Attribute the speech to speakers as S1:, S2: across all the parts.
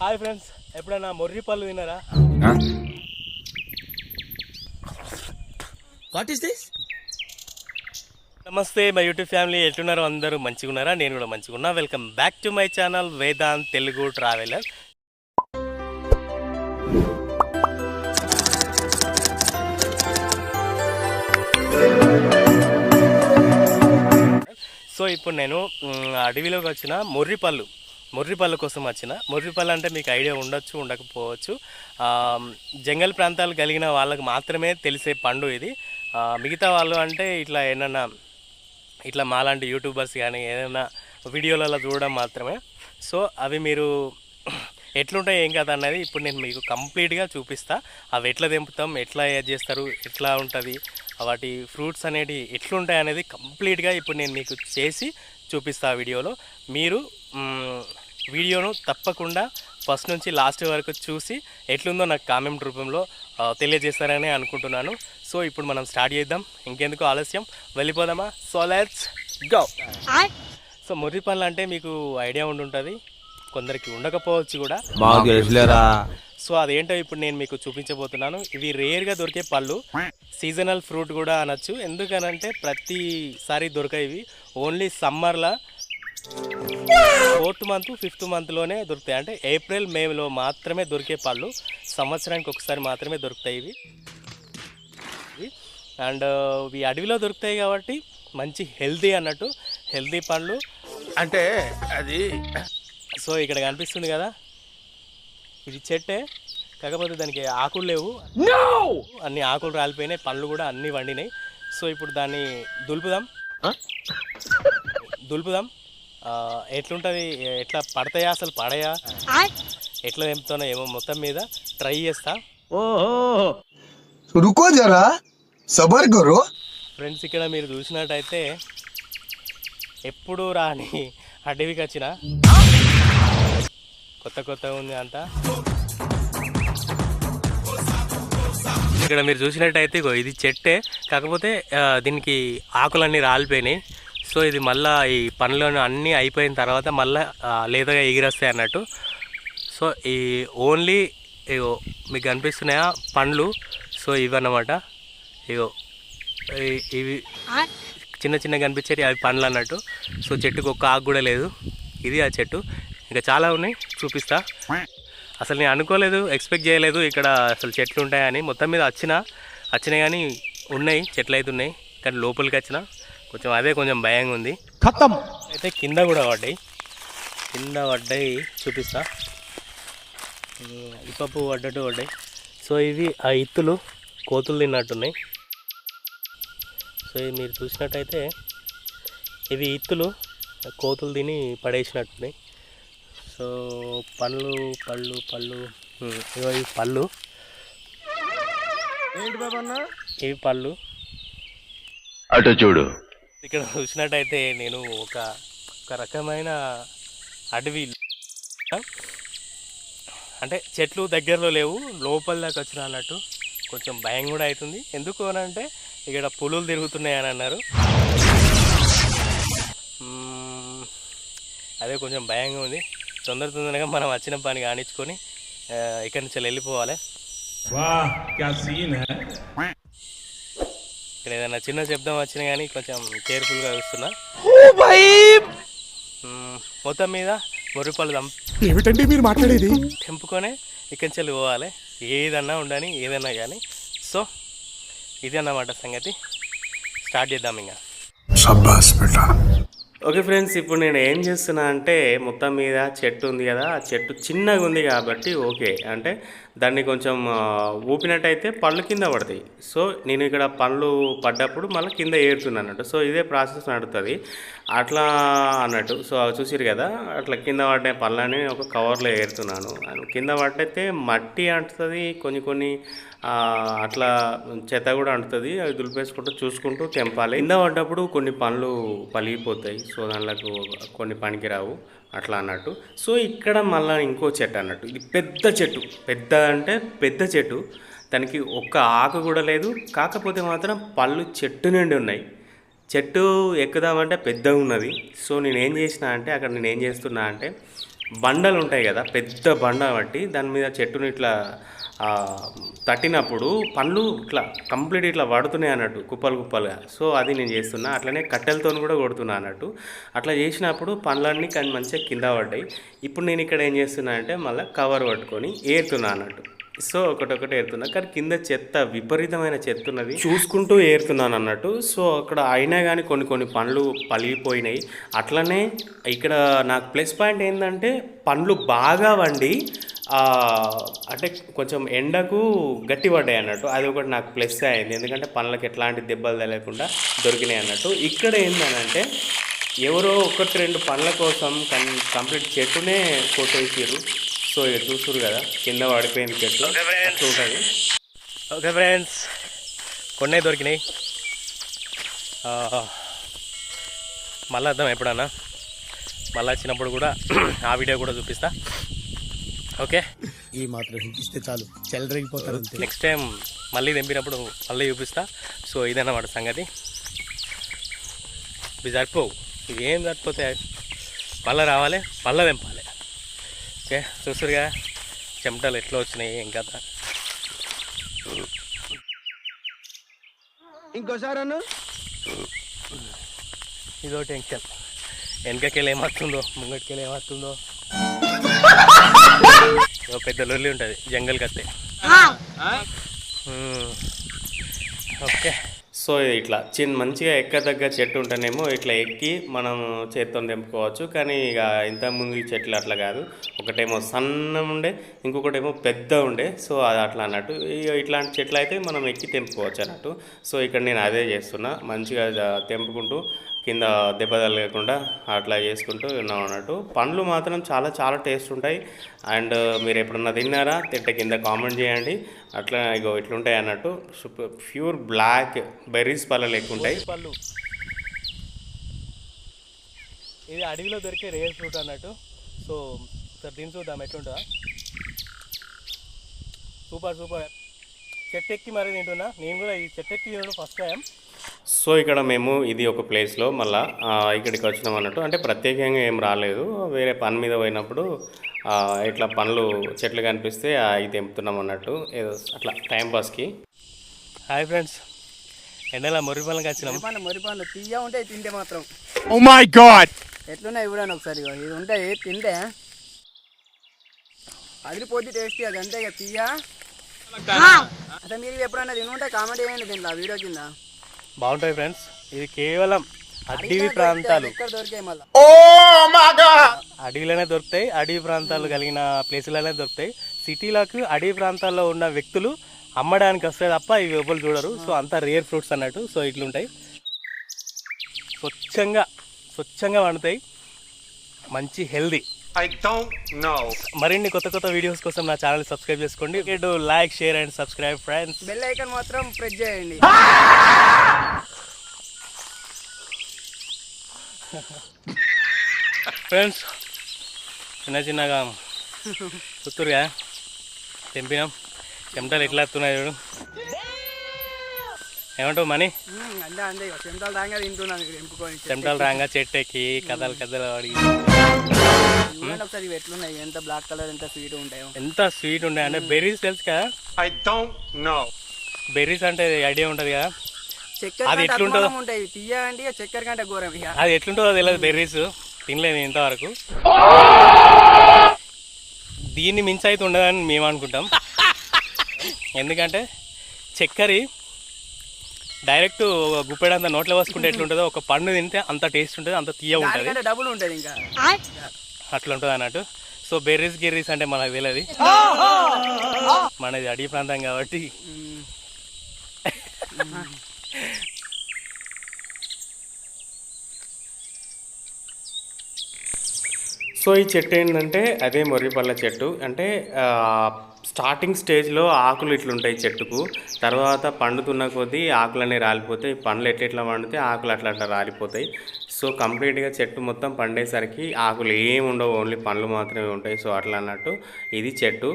S1: Hi friends ఎప్పుడైనా మొర్రి పళ్ళు తిన్నారా?
S2: వాట్ ఈస్ దిస్
S1: నమస్తే మై యూట్యూబ్ ఫ్యామిలీ ఎట్లున్నారు? అందరూ మంచిగా ఉన్నారా? నేను కూడా మంచిగా ఉన్నా. Welcome back to my channel Vedant Telugu traveller so ఇప్పుడు నేను అడవిలోకి వచ్చిన మొర్రి పళ్ళు కోసం వచ్చిన. ముర్రిపళ్ళు అంటే మీకు ఐడియా ఉండొచ్చు ఉండకపోవచ్చు. జంగల్ ప్రాంతాలు కలిగిన వాళ్ళకు మాత్రమే తెలిసే పండు ఇది. మిగతా వాళ్ళు అంటే ఇట్లా ఏమన్నా ఇట్లా మాలాంటి యూట్యూబర్స్ కానీ ఏదైనా వీడియోలలో చూడడం మాత్రమే. సో అవి మీరు ఎట్లుంటాయి ఏం కదా అన్నది ఇప్పుడు నేను మీకు కంప్లీట్గా చూపిస్తా. అవి ఎట్లా తెంపుతాం ఎట్లా ఏది చేస్తారు ఎట్లా ఉంటుంది వాటి ఫ్రూట్స్ అనేవి ఎట్లుంటాయి అనేది కంప్లీట్గా ఇప్పుడు నేను మీకు చేసి చూపిస్తా ఆ వీడియోలో. మీరు వీడియోను తప్పకుండా ఫస్ట్ నుంచి లాస్ట్ వరకు చూసి ఎట్లుందో నాకు కామెంట్ రూపంలో తెలియజేస్తారని అనుకుంటున్నాను. సో ఇప్పుడు మనం స్టార్ట్ చేద్దాం. ఇంకెందుకు ఆలస్యం? వెళ్ళిపోదామా? సో లెట్స్ గో సో ముర్రి పళ్ళు అంటే మీకు ఐడియా ఉండుంటుంది కొందరికి ఉండకపోవచ్చు కూడా. సో అదేంటో ఇప్పుడు నేను మీకు చూపించబోతున్నాను. ఇవి రేర్గా దొరికే పళ్ళు. సీజనల్ ఫ్రూట్ కూడా అనొచ్చు. ఎందుకనంటే ప్రతిసారి దొరకాయి ఇవి ఓన్లీ సమ్మర్లో ఫోర్త్ మంత్ ఫిఫ్త్ మంత్లోనే దొరుకుతాయి. అంటే ఏప్రిల్ మేలో మాత్రమే దొరికే పళ్ళు. సంవత్సరానికి ఒకసారి మాత్రమే దొరుకుతాయి. ఇవి అండ్ ఇవి అడవిలో దొరుకుతాయి కాబట్టి మంచి హెల్తీ అన్నట్టు. హెల్తీ పండ్లు
S2: అంటే అది
S1: సో ఇక్కడ కనిపిస్తుంది కదా. ఇది చెట్టే. కాకపోతే దానికి ఆకులు లేవు. అన్ని ఆకులు రాలిపోయినాయి పళ్ళు కూడా అన్నీ వండినాయి. సో ఇప్పుడు దాన్ని దులుపుదాం. దులుపుదాం. ఎట్లుంటుంది? ఎట్లా పడతాయా? అసలు పడయా? ఎట్లా తెంపుతానో ఏమో మొత్తం మీద ట్రై చేస్తా.
S3: రుకో జరా సబర్
S1: ఫ్రెండ్స్ ఇక్కడ మీరు చూసినట్టయితే ఎప్పుడు రాని అడవికి వచ్చిన కొత్త కొత్త ఉంది అంతా. ఇక్కడ మీరు చూసినట్టయితే ఇగో ఇది చెట్టే. కాకపోతే దీనికి ఆకులన్నీ రాలిపోయినాయి. సో ఇది మళ్ళా ఈ పనులు అన్నీ అయిపోయిన తర్వాత మళ్ళా లేతగా ఎగిరొస్తాయి అన్నట్టు. సో ఈ ఓన్లీ ఇగో మీకు కనిపిస్తున్నాయా పండ్లు? సో ఇవన్నమాట. ఇగో ఇవి చిన్న చిన్న కనిపించేవి అవి పండ్లు అన్నట్టు. సో చెట్టుకు ఒక్క ఆకు కూడా లేదు. ఇది ఆ చెట్టు. ఇంకా చాలా ఉన్నాయి. చూపిస్తా. అసలు నేను అనుకోలేదు ఎక్స్పెక్ట్ చేయలేదు ఇక్కడ అసలు చెట్లు ఉంటాయని. మొత్తం మీద వచ్చిన వచ్చినాయి కానీ ఉన్నాయి చెట్లు అయితే ఉన్నాయి కానీ లోపలికి వచ్చిన కొంచెం అదే కొంచెం భయంగా ఉంది.
S2: ఖతం.
S1: అయితే కింద కూడా పడ్డాయి. కింద పడ్డాయి చూపిస్తా. ఇప్పపు పడ్డట్టు పడ్డాయి. సో ఇవి ఆ ఇత్తులు కోతులు తిన్నట్టున్నాయి. సో మీరు చూసినట్టయితే ఇవి ఇత్తులు కోతులు తిని పడేసినట్టున్నాయి. సో పళ్ళు పళ్ళు ఇగో ఇవి పళ్ళు.
S2: ఏంటి బాబా అన్న
S1: ఇవి పళ్ళు.
S4: అటు చూడు.
S1: ఇక్కడ చూసినట్టయితే నేను ఒక ఒక రకమైన అడవి. అంటే చెట్లు దగ్గరలో లేవు లోపల దాకా వచ్చిన అన్నట్టు కొంచెం భయం కూడా అవుతుంది. ఎందుకు అని అంటే ఇక్కడ పులులు తిరుగుతున్నాయి అని అన్నారు. అదే కొంచెం భయంగా ఉంది. తొందర తొందరగా మనం వచ్చిన పని కానిచ్చుకొని ఇక్కడి నుంచి వెళ్ళిపోవాలి. ఇక్కడ ఏదైనా చిన్న శబ్దం వచ్చినా కానీ కొంచెం కేర్ఫుల్గా చూస్తున్నా. మొత్తం మీద మురిపాలు
S3: ఏమిటండి మీరు మాట్లాడేది?
S1: తెంపుకొని ఇక్కడి నుంచి పోవాలి ఏదన్నా ఉండని ఏదన్నా కానీ. సో ఇది అన్నమాట సంగతి. స్టార్ట్ చేద్దాం ఇంకా. ఓకే ఫ్రెండ్స్ ఇప్పుడు నేను ఏం చేస్తున్నా అంటే మొత్తం మీద చెట్టు ఉంది కదా ఆ చెట్టు చిన్నగా ఉంది కాబట్టి ఓకే. అంటే దాన్ని కొంచెం ఊపినట్టయితే పళ్ళు కింద పడతాయి. సో నేను ఇక్కడ పళ్ళు పడ్డప్పుడు మళ్ళీ కింద ఏరుతున్నాను అన్నట్టు. సో ఇదే ప్రాసెస్ నడుస్తుంది అట్లా అన్నట్టు. సో అవి చూసిరు కదా అట్లా కింద పడ్డే పళ్ళని ఒక కవర్లో ఏరుతున్నాను. కింద పడ్డైతే మట్టి అంటుతుంది కొన్ని కొన్ని అట్లా చెత్త కూడా అంటుతుంది. అవి దులిపేసుకుంటూ చూసుకుంటూ తెంపాలి. కింద పడ్డప్పుడు కొన్ని పళ్ళు పలిగిపోతాయి. సో దాంట్లో కొన్ని పనికిరావు. అట్లా అన్నట్టు. సో ఇక్కడ మళ్ళీ ఇంకో చెట్టు అన్నట్టు. ఇది పెద్ద చెట్టు. పెద్ద అంటే పెద్ద చెట్టు. దానికి ఒక్క ఆకు కూడా లేదు. కాకపోతే మాత్రం పళ్ళు చెట్టు నిండి ఉన్నాయి. చెట్టు ఎక్కుదామంటే పెద్దగా ఉన్నది. సో నేను ఏం చేసిన అంటే అక్కడ నేను ఏం చేస్తున్నా అంటే
S5: బండలు ఉంటాయి కదా పెద్ద బండ బట్టి దాని మీద చెట్టుని ఇట్లా తట్టినప్పుడు పండ్లు ఇట్లా కంప్లీట్ ఇట్లా పడుతున్నాయి అన్నట్టు కుప్పలు కుప్పలుగా. సో అది నేను చేస్తున్నా. అట్లనే కట్టెలతో కూడా కొడుతున్నా అన్నట్టు. అట్లా చేసినప్పుడు పండ్లన్నీ కానీ మంచిగా కింద పడ్డాయి. ఇప్పుడు నేను ఇక్కడ ఏం చేస్తున్నా అంటే మళ్ళీ కవర్ పట్టుకొని ఏరుతున్నా అన్నట్టు. సో ఒకటొకటి ఏరుతున్నా. కానీ కింద చెత్త విపరీతమైన చెత్త ఉన్నది చూసుకుంటూ ఏరుతున్నాను అన్నట్టు. సో అక్కడ అయినా కానీ కొన్ని కొన్ని పండ్లు పలిగిపోయినాయి అట్లనే ఇక్కడ నాకు ప్లస్ పాయింట్ ఏంటంటే పండ్లు బాగా వండి అంటే కొంచెం ఎండకు గట్టి పడ్డాయి అన్నట్టు. అది ఒకటి నాకు ప్లస్ అయింది. ఎందుకంటే పండ్లకు ఎట్లాంటి దెబ్బలు తెలియకుండా దొరికినాయి అన్నట్టు. ఇక్కడ ఏంటంటే ఎవరో ఒకటి రెండు పండ్ల కోసం కంప్లీట్ చెట్టునే కొట్టేసారు సో ఇక చూస్తురు కదా కింద పడిపోయింది అట్లా ఉంటుంది. ఓకే ఫ్రెండ్స్ కొన్నే దొరికినాయి. మళ్ళీ వద్దాం ఎప్పుడన్నా? మళ్ళీ వచ్చినప్పుడు కూడా ఆ వీడియో కూడా చూపిస్తా. ఓకే.
S2: ఈ మాత్రం హింటిస్తే చాలు. చెల్లరగిపోతారు
S5: నెక్స్ట్ టైం మళ్ళీ తెంపినప్పుడు మళ్ళీ చూపిస్తా. సో ఇదన్నమాట సంగతి. ఇవి సరిపోవు. ఇవి ఏం సరిపోతాయి? మళ్ళీ రావాలి మళ్ళీ తెంపాలి. ఓకే చూసారుగా చెమటలు ఎట్లా వచ్చినాయి ఏం కదా
S2: ఇంకోసారి అన్న.
S5: ఇదో టెన్షన్ వెనకకెళ్ళి ఏమవుతుందో ముంగటికెళ్ళి ఏమవుతుందో. పెద్ద లొల్లి ఉంటుంది జంగల్ కత్తే. ఓకే. సో ఇట్లా చిన్న మంచిగా ఎక్కదగ్గ చెట్టు ఉంటేనేమో ఇట్లా ఎక్కి మనం చేత్తో తెంపుకోవచ్చు కానీ ఇక ఇంతకుముందు ఈ చెట్లు అట్లా కాదు. ఒకటేమో సన్నం ఉండే ఇంకొకటేమో పెద్ద ఉండే. సో అది అట్లా అన్నట్టు. ఇట్లాంటి చెట్లు అయితే మనం ఎక్కి తెంపుకోవచ్చు అన్నట్టు. సో ఇక్కడ నేను అదే చేస్తున్నా. మంచిగా తెంపుకుంటూ కింద దెబ్బ తగలకుండా అట్లా చేసుకుంటూ ఉన్నాం అన్నట్టు. పండ్లు మాత్రం చాలా చాలా టేస్ట్ ఉంటాయి. అండ్ మీరు ఎప్పుడన్నా తిన్నారా? తింటే కింద కామెంట్ చేయండి. అట్లా ఇగో ఇట్లుంటాయి అన్నట్టు. ప్యూర్ బ్లాక్ బెర్రీస్ పళ్ళు ఎక్కువ ఉంటాయి. పళ్ళు. ఇది అడవిలో దొరికే రేర్ ఫ్రూట్ అన్నట్టు. సో సార్ దీని చూద్దాం ఎట్లుంటుందా. Super super. చెట్టు ఎక్కి మరీ తింటున్నా. నేను కూడా ఈ చెట్టు ఎక్కి తినడం ఫస్ట్ టైం. సో ఇక్కడ మేము ఇది ఒక ప్లేస్లో మళ్ళా ఇక్కడికి వచ్చినాం అన్నట్టు. అంటే ప్రత్యేకంగా ఏం రాలేదు. వేరే పని మీద పోయినప్పుడు ఆ, ఇట్లా పండ్లు చెట్లు కనిపిస్తే అవి తెంపుతున్నాం అన్నట్టు. ఏదో అట్లా టైంపాస్కి హాయ్ ఫ్రెండ్స్. ఎండలా మురిపల్లికి వచ్చినాం.
S6: పండు మొరి తీయ ఉంటాయి తింటే మాత్రం.
S3: ఓ మై గాడ్
S6: ఎట్లున్నాయి చూడండి ఒకసారి. ఇది ఉంటాయి తింటే అదిరిపోద్ది టేస్టీ అది. అంతే ఇక తీయ? అసలు మీరు ఎప్పుడైనా తినుంటే కామెంట్ చేయండి దీంట్లో వీడియో కింద.
S5: బాగుంటాయి ఫ్రెండ్స్ ఇది కేవలం అడవి ప్రాంతాలు. అడవిలోనే దొరుకుతాయి అడవి ప్రాంతాలు కలిగిన ప్లేసులనే దొరుకుతాయి. సిటీలకు అడవి ప్రాంతాల్లో ఉన్న వ్యక్తులు అమ్మడానికి వస్తాయి తప్ప ఇవి ఎవరు చూడరు. సో అంతా రేర్ ఫ్రూట్స్ అన్నట్టు. సో ఇట్లుంటాయి. స్వచ్ఛంగా స్వచ్ఛంగా వండుతాయి. మంచి హెల్దీ
S3: ఐ డోంట్ నో
S5: మరిన్ని కొత్త కొత్త వీడియోస్ కోసం నా ఛానల్ సబ్స్క్రైబ్ చేసుకోండి. Like share and subscribe friends
S6: bell icon మాత్రం ప్రెస్ చేయండి.
S5: ఫ్రెండ్స్ చిన్న చిన్నగా చుత్తూరుగా తెంపినాం. చెమటలు ఎట్లా వస్తున్నాయి చూడు. ఏమంటావు మనీ? చెమటలు రాగా చెట్టు ఎక్కి కథలు కథలు అడిగి
S6: ఒకసారి ఎట్లున్నాయి? ఎంత బ్లాక్ కలర్ ఎంత స్వీట్ ఉంటాయో.
S5: ఎంత స్వీట్ ఉండే అంటే బెర్రీస్ తెలుసు కదా?
S3: ఐ డోంట్ నో
S5: బెర్రీస్ అంటే ఐడియా ఉంటుంది కదా? అది ఎట్లుంటుందో?
S6: ఉంటాయి. తీయ అంటే చక్కెర కంటే ఘోరం
S5: అది ఎట్లుంటుందో తెలియదు బెర్రీస్ తినలేదు ఇంతవరకు. దీన్ని మించి అయితే ఉండదని మేము అనుకుంటాం. ఎందుకంటే చక్కెర డైరెక్ట్ ఒక గుప్పెడంత నోట్లో వేసుకుంటే ఎట్లుంటుందో ఒక పండు తింటే అంత టేస్ట్ ఉంటుంది అంత తీయ ఉంటుంది.
S6: డబుల్ ఉంటుంది ఇంకా.
S5: అట్లా ఉంటుంది అన్నట్టు. సో బెర్రీస్ గిర్రీస్ అంటే మనకు తెలియదు మనది అడవి ప్రాంతం కాబట్టి. సో ఈ చెట్టు ఏంటంటే అదే మొర్రిపల్ల చెట్టు. అంటే స్టార్టింగ్ స్టేజ్లో ఆకులు ఇట్లుంటాయి చెట్టుకు. తర్వాత పండుతున్న కొద్దీ ఆకులన్నీ రాలిపోతాయి. పండ్లు ఎట్లా ఎట్లా పండితే ఆకులు అట్లా అట్లా రాలిపోతాయి. సో కంప్లీట్గా చెట్టు మొత్తం పండేసరికి ఆకులు ఏమి ఉండవు ఓన్లీ పండ్లు మాత్రమే ఉంటాయి. సో అట్లా అన్నట్టు ఇది చెట్టు.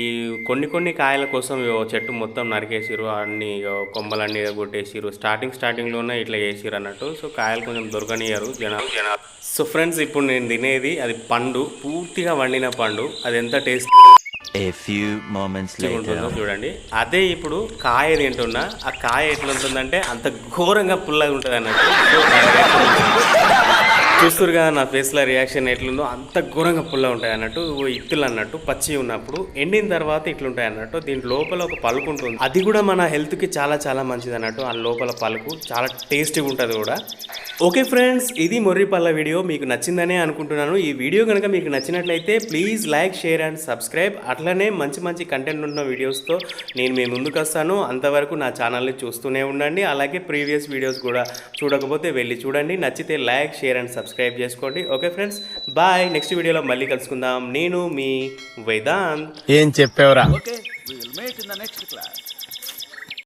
S5: ఈ కొన్ని కొన్ని కాయల కోసం చెట్టు మొత్తం నరికేసిరు అన్ని కొమ్మలన్నీ కొట్టేసిరు స్టార్టింగ్ స్టార్టింగ్లోనే ఇట్లా చేసిరు అన్నట్టు. సో కాయలు కొంచెం దొరకనియరు జనాలు. జనాలు సో ఫ్రెండ్స్ ఇప్పుడు నేను తినేది అది పండు పూర్తిగా వండిన పండు. అది ఎంత టేస్ట్. ఉంటుందో చూడండి. అదే ఇప్పుడు కాయ తింటున్నా. ఆ కాయ ఎట్లా ఉంటుందంటే అంత ఘోరంగా పుల్లగా ఉంటుంది అన్నట్టు సో నా ఫేస్లో రియాక్షన్ ఎట్లుందో అంత ఘోరంగా పుల్ల ఉంటాయి అన్నట్టు ఇత్తులు అన్నట్టు పచ్చి ఉన్నప్పుడు ఎండిన తర్వాత ఇట్లుంటాయి అన్నట్టు దీని లోపల ఒక పలుకు ఉంటుంది. అది కూడా మన హెల్త్కి చాలా చాలా మంచిది అన్నట్టు ఆ లోపల పలుకు చాలా టేస్టీగా ఉంటుంది కూడా. ఓకే ఫ్రెండ్స్ ఇది మొర్రిపల్ల వీడియో మీకు నచ్చిందనే అనుకుంటున్నాను. ఈ వీడియో కనుక మీకు నచ్చినట్లయితే please like share and subscribe అట్లనే మంచి మంచి కంటెంట్ ఉన్న వీడియోస్తో నేను మీ ముందుకు వస్తాను. అంతవరకు నా ఛానల్ని చూస్తూనే ఉండండి. అలాగే ప్రీవియస్ వీడియోస్ కూడా చూడకపోతే వెళ్ళి చూడండి. నచ్చితే లైక్ షేర్ అండ్ సబ్స్క్రైబ్ చేసుకోండి. ఓకే ఫ్రెండ్స్ బాయ్ నెక్స్ట్ వీడియోలో మళ్ళీ కలుసుకుందాం. నేను మీ వేదాంత్.
S7: ఏం చెప్పావురా?
S8: Will meet in the next class.